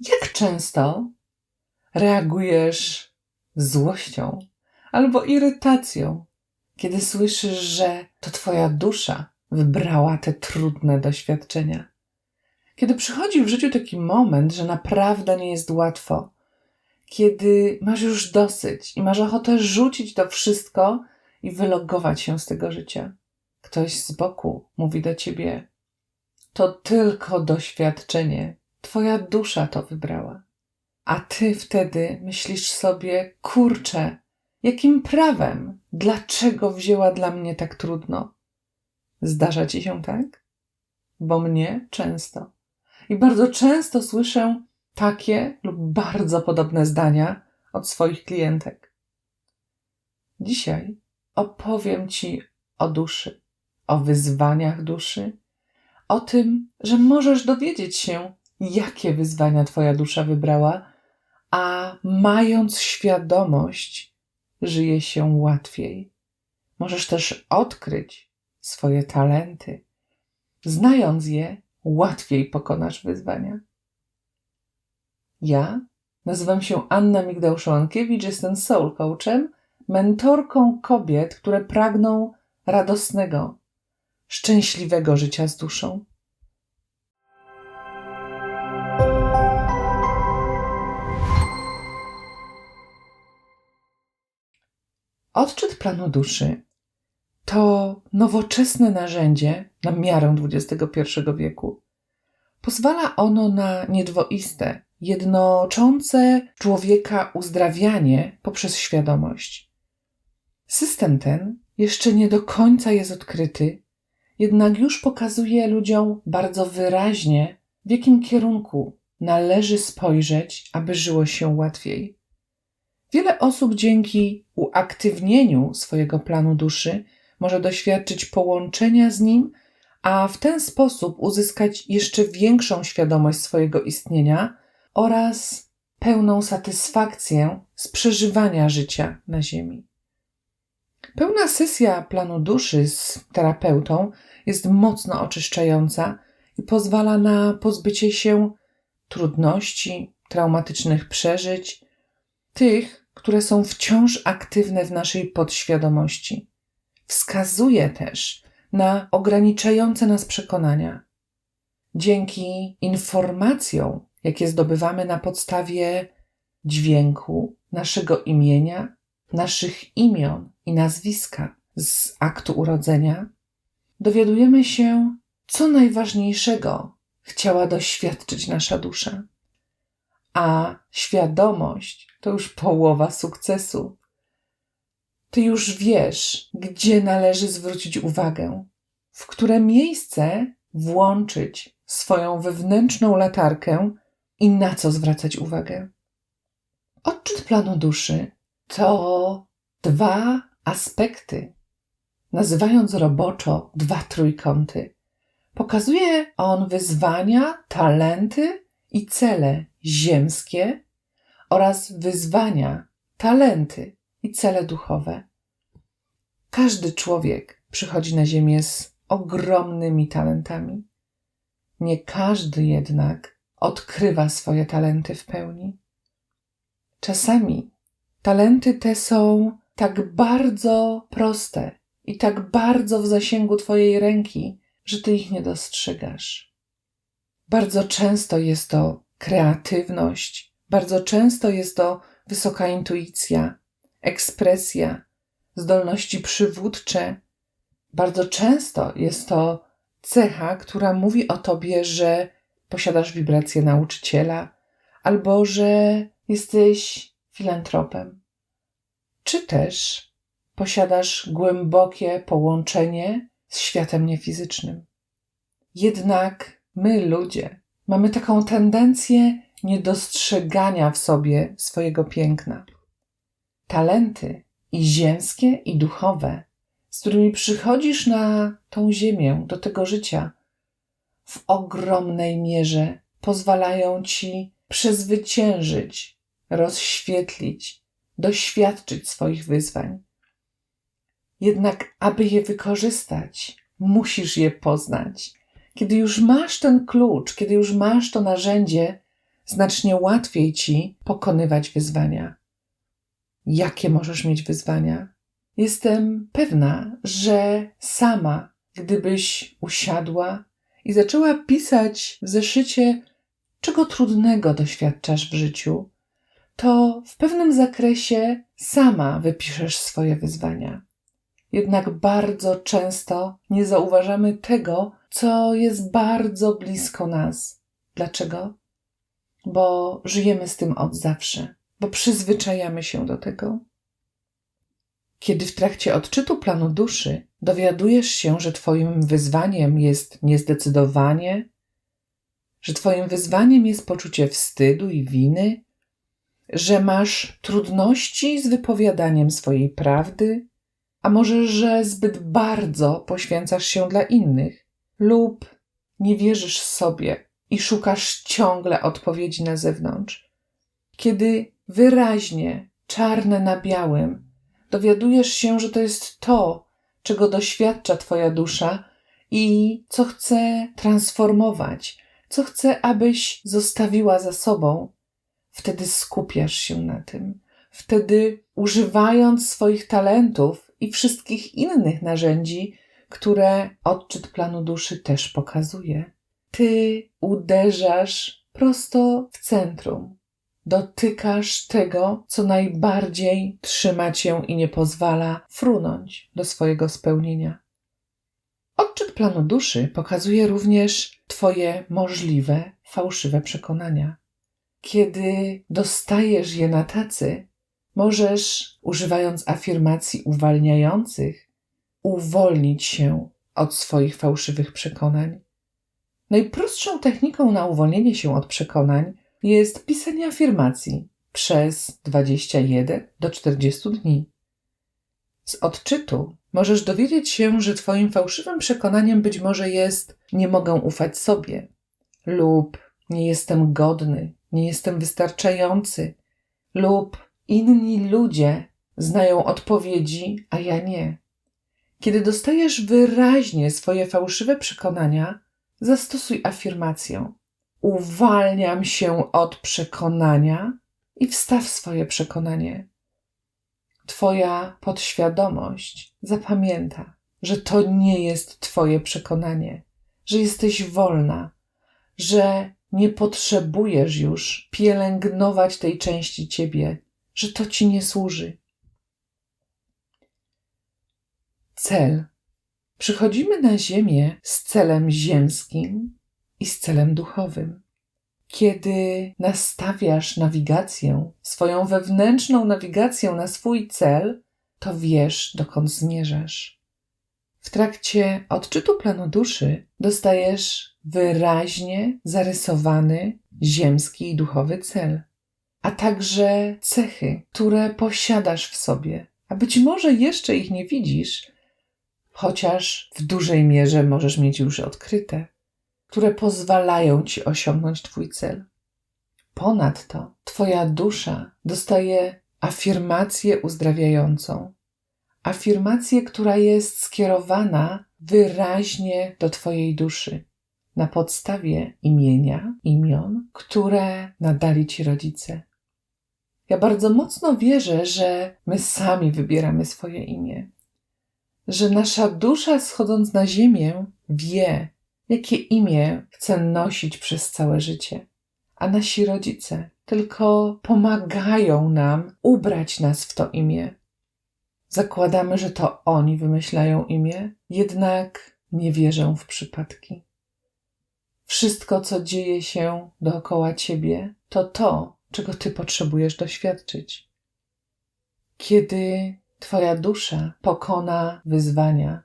Jak często reagujesz złością albo irytacją, kiedy słyszysz, że to Twoja dusza wybrała te trudne doświadczenia? Kiedy przychodzi w życiu taki moment, że naprawdę nie jest łatwo, kiedy masz już dosyć i masz ochotę rzucić to wszystko i wylogować się z tego życia, ktoś z boku mówi do ciebie: To tylko doświadczenie, Twoja dusza to wybrała. A ty wtedy myślisz sobie: Kurczę, jakim prawem? Dlaczego wzięła dla mnie tak trudno? Zdarza ci się tak? Bo mnie często. I bardzo często słyszę takie lub bardzo podobne zdania od swoich klientek. Dzisiaj opowiem Ci o duszy, o wyzwaniach duszy, o tym, że możesz dowiedzieć się, jakie wyzwania Twoja dusza wybrała, a mając świadomość, żyje się łatwiej. Możesz też odkryć swoje talenty. Znając je, łatwiej pokonasz wyzwania. Ja nazywam się Anna Migdał-Szołankiewicz, jestem soul coachem, mentorką kobiet, które pragną radosnego, szczęśliwego życia z duszą. Odczyt planu duszy to nowoczesne narzędzie na miarę XXI wieku. Pozwala ono na niedwoiste, jednoczące człowieka uzdrawianie poprzez świadomość. System ten jeszcze nie do końca jest odkryty, jednak już pokazuje ludziom bardzo wyraźnie, w jakim kierunku należy spojrzeć, aby żyło się łatwiej. Wiele osób dzięki uaktywnieniu swojego planu duszy może doświadczyć połączenia z nim, a w ten sposób uzyskać jeszcze większą świadomość swojego istnienia oraz pełną satysfakcję z przeżywania życia na Ziemi. Pełna sesja planu duszy z terapeutą jest mocno oczyszczająca i pozwala na pozbycie się trudności, traumatycznych przeżyć, tych, które są wciąż aktywne w naszej podświadomości. Wskazuje też na ograniczające nas przekonania. Dzięki informacjom, jakie zdobywamy na podstawie dźwięku naszego imienia, naszych imion i nazwiska z aktu urodzenia, dowiadujemy się, co najważniejszego chciała doświadczyć nasza dusza. A świadomość to już połowa sukcesu. Ty już wiesz, gdzie należy zwrócić uwagę, w które miejsce włączyć swoją wewnętrzną latarkę i na co zwracać uwagę. Odczyt planu duszy to dwa aspekty, nazywając roboczo dwa trójkąty. Pokazuje on wyzwania, talenty i cele ziemskie oraz wyzwania, talenty i cele duchowe. Każdy człowiek przychodzi na Ziemię z ogromnymi talentami. Nie każdy jednak odkrywa swoje talenty w pełni. Czasami talenty te są tak bardzo proste i tak bardzo w zasięgu Twojej ręki, że Ty ich nie dostrzegasz. Bardzo często jest to kreatywność, bardzo często jest to wysoka intuicja, ekspresja, zdolności przywódcze. Bardzo często jest to cecha, która mówi o tobie, że posiadasz wibrację nauczyciela albo że jesteś filantropem. Czy też posiadasz głębokie połączenie z światem niefizycznym. Jednak my, ludzie, mamy taką tendencję niedostrzegania w sobie swojego piękna talenty i ziemskie, i duchowe, z którymi przychodzisz na tą ziemię, do tego życia, w ogromnej mierze pozwalają ci przezwyciężyć, rozświetlić, doświadczyć swoich wyzwań. Jednak, aby je wykorzystać, musisz je poznać. Kiedy już masz ten klucz, kiedy już masz to narzędzie, znacznie łatwiej ci pokonywać wyzwania. Jakie możesz mieć wyzwania? Jestem pewna, że sama, gdybyś usiadła i zaczęła pisać w zeszycie, czego trudnego doświadczasz w życiu, to w pewnym zakresie sama wypiszesz swoje wyzwania. Jednak bardzo często nie zauważamy tego, co jest bardzo blisko nas. Dlaczego? Bo żyjemy z tym od zawsze, bo przyzwyczajamy się do tego. Kiedy w trakcie odczytu planu duszy dowiadujesz się, że Twoim wyzwaniem jest niezdecydowanie, że Twoim wyzwaniem jest poczucie wstydu i winy, że masz trudności z wypowiadaniem swojej prawdy, a może, że zbyt bardzo poświęcasz się dla innych, lub nie wierzysz sobie i szukasz ciągle odpowiedzi na zewnątrz. Kiedy wyraźnie, czarne na białym, dowiadujesz się, że to jest to, czego doświadcza Twoja dusza i co chce transformować, co chce, abyś zostawiła za sobą, wtedy skupiasz się na tym. Wtedy, używając swoich talentów i wszystkich innych narzędzi, które odczyt planu duszy też pokazuje, ty uderzasz prosto w centrum. Dotykasz tego, co najbardziej trzyma cię i nie pozwala frunąć do swojego spełnienia. Odczyt planu duszy pokazuje również Twoje możliwe fałszywe przekonania. Kiedy dostajesz je na tacy, możesz, używając afirmacji uwalniających, uwolnić się od swoich fałszywych przekonań. Najprostszą techniką na uwolnienie się od przekonań jest pisanie afirmacji przez 21 do 40 dni. Z odczytu możesz dowiedzieć się, że Twoim fałszywym przekonaniem być może jest nie mogę ufać sobie lub nie jestem godny, nie jestem wystarczający lub inni ludzie znają odpowiedzi, a ja nie. Kiedy dostajesz wyraźnie swoje fałszywe przekonania, zastosuj afirmację. Uwalniam się od przekonania i wstaw swoje przekonanie. Twoja podświadomość zapamięta, że to nie jest Twoje przekonanie, że jesteś wolna, że nie potrzebujesz już pielęgnować tej części Ciebie, że to Ci nie służy. Cel. Przychodzimy na Ziemię z celem ziemskim i z celem duchowym. Kiedy nastawiasz nawigację, swoją wewnętrzną nawigację na swój cel, to wiesz, dokąd zmierzasz. W trakcie odczytu planu duszy dostajesz wyraźnie zarysowany ziemski i duchowy cel, a także cechy, które posiadasz w sobie, a być może jeszcze ich nie widzisz, chociaż w dużej mierze możesz mieć już odkryte, które pozwalają ci osiągnąć Twój cel. Ponadto Twoja dusza dostaje afirmację uzdrawiającą, afirmację, która jest skierowana wyraźnie do Twojej duszy na podstawie imienia, imion, które nadali Ci rodzice. Ja bardzo mocno wierzę, że my sami wybieramy swoje imię, że nasza dusza schodząc na ziemię wie, jakie imię chce nosić przez całe życie, a nasi rodzice tylko pomagają nam ubrać nas w to imię. Zakładamy, że to oni wymyślają imię, jednak nie wierzę w przypadki. Wszystko, co dzieje się dookoła ciebie, to to, czego ty potrzebujesz doświadczyć. Kiedy Twoja dusza pokona wyzwania,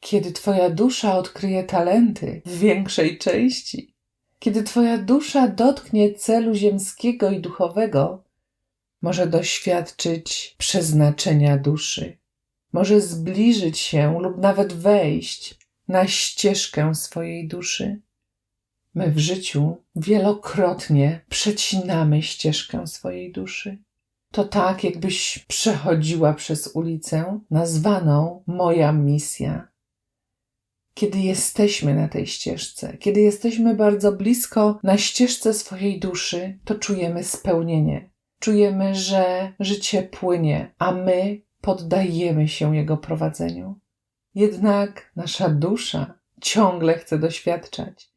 kiedy Twoja dusza odkryje talenty w większej części, kiedy Twoja dusza dotknie celu ziemskiego i duchowego, może doświadczyć przeznaczenia duszy, może zbliżyć się lub nawet wejść na ścieżkę swojej duszy. My w życiu wielokrotnie przecinamy ścieżkę swojej duszy. To tak, jakbyś przechodziła przez ulicę nazwaną Moja misja. kiedy jesteśmy na tej ścieżce, kiedy jesteśmy bardzo blisko na ścieżce swojej duszy, to czujemy spełnienie. Czujemy, że życie płynie, a my poddajemy się jego prowadzeniu. Jednak nasza dusza ciągle chce doświadczać,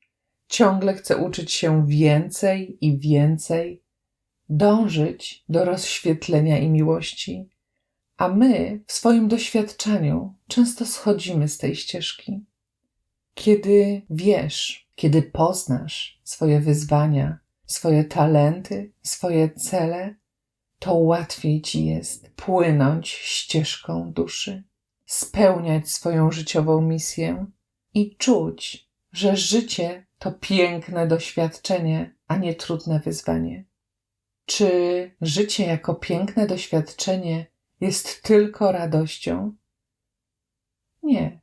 ciągle chce uczyć się więcej i więcej, dążyć do rozświetlenia i miłości, a my w swoim doświadczeniu często schodzimy z tej ścieżki. Kiedy wiesz, kiedy poznasz swoje wyzwania, swoje talenty, swoje cele, to łatwiej ci jest płynąć ścieżką duszy, spełniać swoją życiową misję i czuć, że życie to piękne doświadczenie, a nie trudne wyzwanie. Czy życie jako piękne doświadczenie jest tylko radością? Nie.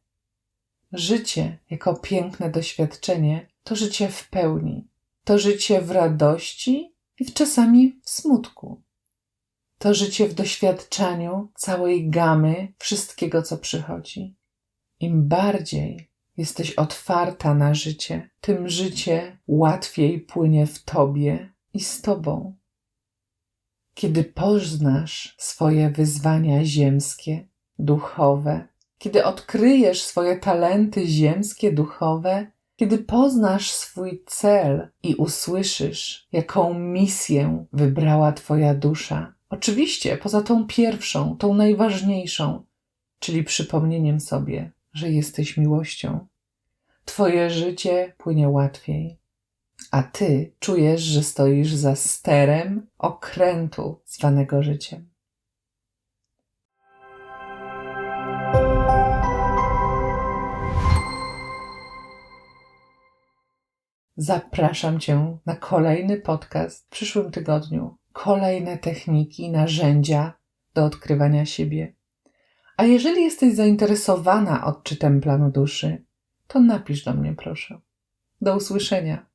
Życie jako piękne doświadczenie to życie w pełni, to życie w radości i w czasami w smutku. To życie w doświadczaniu całej gamy wszystkiego, co przychodzi. Im bardziej jesteś otwarta na życie, tym życie łatwiej płynie w tobie i z tobą. Kiedy poznasz swoje wyzwania ziemskie, duchowe, kiedy odkryjesz swoje talenty ziemskie, duchowe, kiedy poznasz swój cel i usłyszysz, jaką misję wybrała Twoja dusza, oczywiście poza tą pierwszą, tą najważniejszą, czyli przypomnieniem sobie, że jesteś miłością, Twoje życie płynie łatwiej, a Ty czujesz, że stoisz za sterem okrętu zwanego życiem. Zapraszam Cię na kolejny podcast w przyszłym tygodniu. Kolejne techniki, narzędzia do odkrywania siebie. A jeżeli jesteś zainteresowana odczytem planu duszy, to napisz do mnie, proszę. Do usłyszenia.